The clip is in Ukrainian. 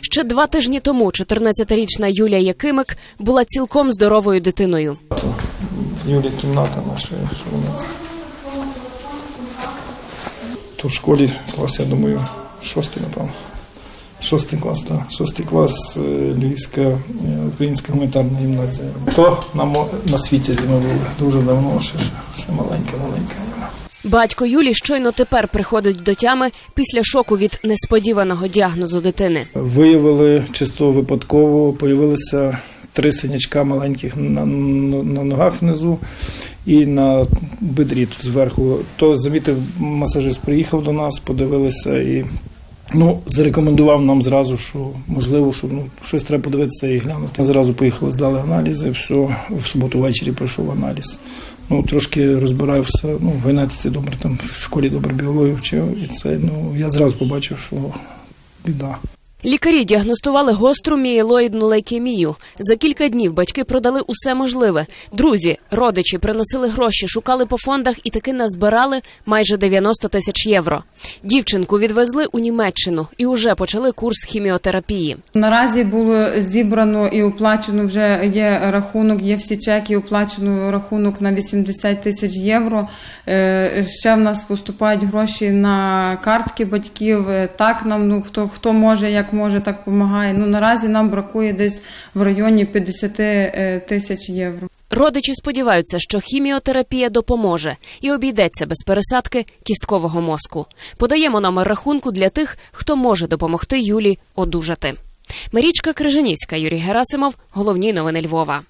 Ще два тижні тому 14-річна Юлія Якимик була цілком здоровою дитиною. Юлія кімната наша, що. То в школі клас, я думаю, шостий, напевно. Шостий клас, так. Шостий клас е, Львівська е, українська гуманітарна гімназія. То на, на світі зі мною дуже давно, ще, ще, ще маленька, маленька. Батько Юлі щойно тепер приходить до тями після шоку від несподіваного діагнозу дитини. Виявили чисто випадково, появилися три синячка маленьких на, на, на ногах внизу і на бедрі тут зверху. То замітив масажист, приїхав до нас, подивилися і ну, зарекомендував нам зразу, що можливо, що ну, щось треба подивитися і глянути. Зразу поїхали, здали аналізи, все, в суботу ввечері пройшов аналіз. Ну, трошки розбирався, ну, в генетиці добре, там в школі добре біологію вчив, і це, ну, я зразу побачив, що біда. Лікарі діагностували гостру мієлоїдну лейкемію. За кілька днів батьки продали усе можливе. Друзі, родичі приносили гроші, шукали по фондах і таки назбирали майже 90 тисяч євро. Дівчинку відвезли у Німеччину і уже почали курс хіміотерапії. Наразі було зібрано і оплачено вже є рахунок, є всі чеки, оплачено рахунок на 80 тисяч євро. Е, Ще в нас поступають гроші на картки батьків. Е, Так нам ну хто хто може, як може, так допомагає. Ну наразі нам бракує десь в районі 50 е, тисяч євро. Родичі сподіваються, що хіміотерапія допоможе і обійдеться без пересадки кісткового мозку. Подаємо номер рахунку для тих, хто може допомогти Юлі одужати. Марічка Крижанівська, Юрій Герасимов. Головні новини Львова.